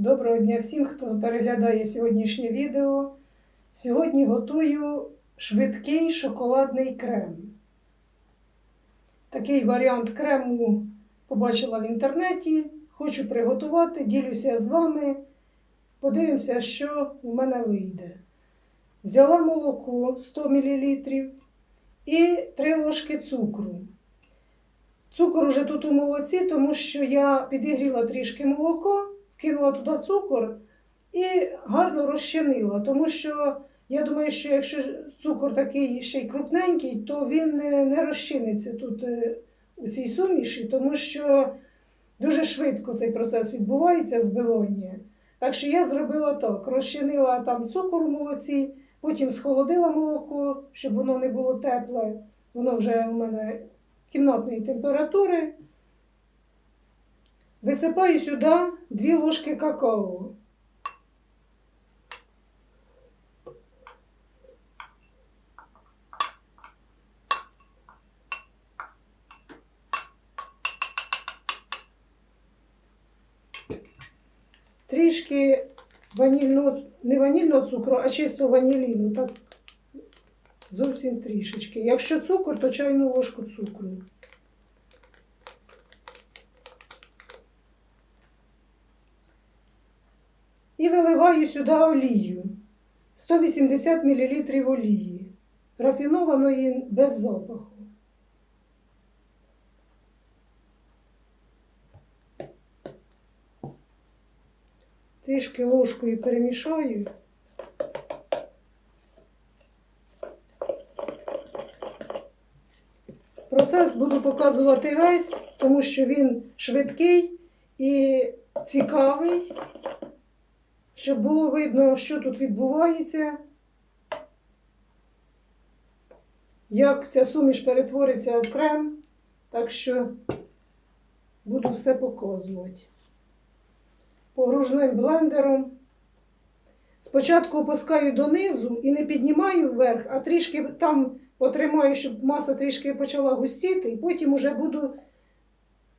Доброго дня всім, хто переглядає сьогоднішнє відео. Сьогодні готую швидкий шоколадний крем. Такий варіант крему побачила в інтернеті. Хочу приготувати, ділюся з вами. Подивимося, що у мене вийде. Взяла молоко 100 мл і 3 ложки цукру. Цукор уже тут у молоці, тому що я підігріла трішки молоко, кинула туди цукор і гарно розчинила. Тому що я думаю, що якщо цукор такий ще й крупненький, то він не, розчиниться тут е, у цій суміші, тому що дуже швидко цей процес відбувається збивання. Так що я зробила так: розчинила там цукор у молоці, потім схолодила молоко, щоб воно не було тепле. Воно вже у мене кімнатної температури. Висипаю сюди 2 ложки какао. Трішки ванільного, не ванільного цукру, а чисто ваніліну. Так, зовсім трішечки. Якщо цукор, то чайну ложку цукру. І виливаю сюди олію. 180 мл олії. Рафінованої без запаху. Трішки ложкою перемішаю. Процес буду показувати весь, тому що він швидкий і цікавий, щоб було видно, що тут відбувається, як ця суміш перетвориться в крем. Так що буду все показувати. Погружним блендером. Спочатку опускаю донизу і не піднімаю вверх, а трішки там потримаю, щоб маса трішки почала густіти, і потім уже буду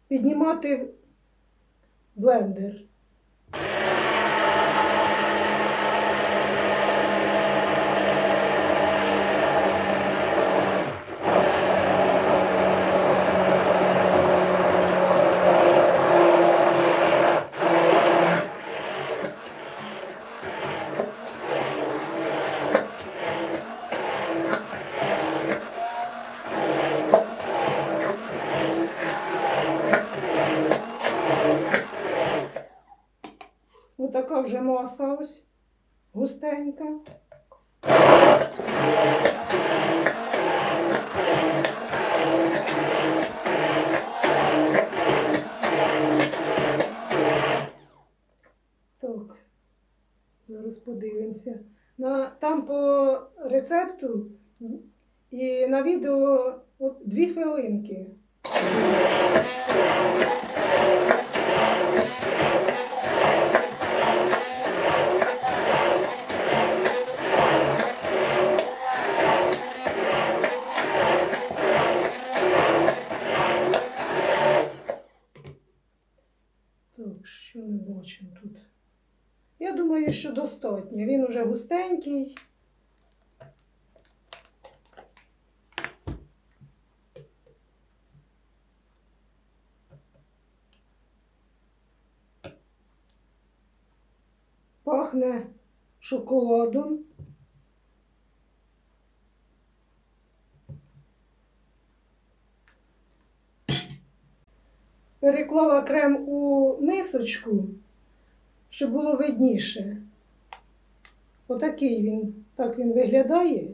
піднімати блендер. Отака вже маса ось густенька. Так, зараз подивимося. На, там по рецепту і на відео дві хвилинки. Думаю, що достатньо. Він уже густенький. Пахне шоколадом. Переклала крем у мисочку, щоб було видніше. Отакий він, так він виглядає.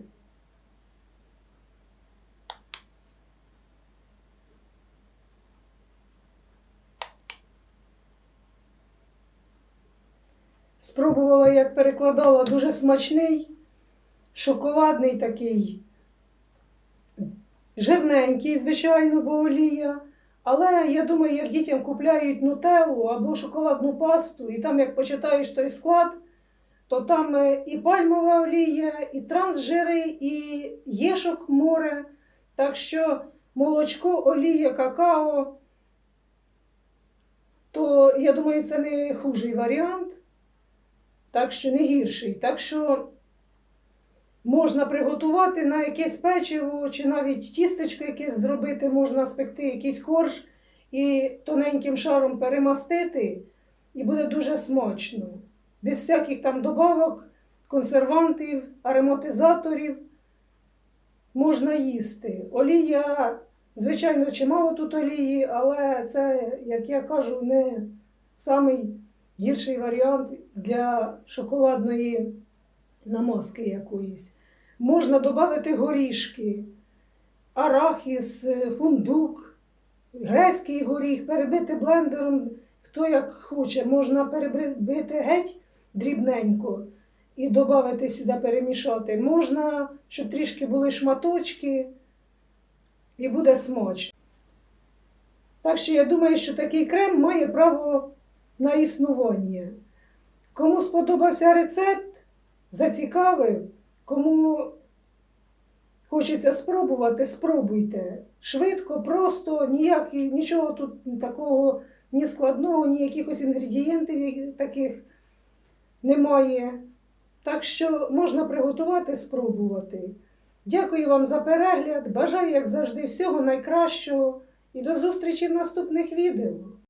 Спробувала, як перекладала, дуже смачний, шоколадний такий, жирненький, звичайно, бо олія. Але я думаю, як дітям купляють нутеллу або шоколадну пасту, і там, як почитаєш той склад, то там е, і пальмова олія, і трансжири, і єшок море. Так що молочко, олія, какао то я думаю, це не хужий варіант, так що не гірший. Так що можна приготувати на якесь печиво, чи навіть тістечко якесь зробити, можна спекти якийсь корж і тоненьким шаром перемастити, і буде дуже смачно. Без всяких там добавок, консервантів, ароматизаторів можна їсти. Олія, звичайно, чимало тут олії, але це, як я кажу, не самий гірший варіант для шоколадної намазки якоїсь. Можна додати горішки, арахіс, фундук, грецький горіх, перебити блендером, хто як хоче. Можна перебити геть дрібненько і додати сюди перемішати. Можна, щоб трішки були шматочки, і буде смачно. Так що я думаю, що такий крем має право на існування. Кому сподобався рецепт, зацікавив, кому хочеться спробувати, спробуйте. Швидко, просто, ніяк, нічого тут такого ні складного, ні якихось інгредієнтів таких немає. Так що можна приготувати, спробувати. Дякую вам за перегляд. Бажаю, як завжди, всього найкращого і до зустрічі в наступних відео.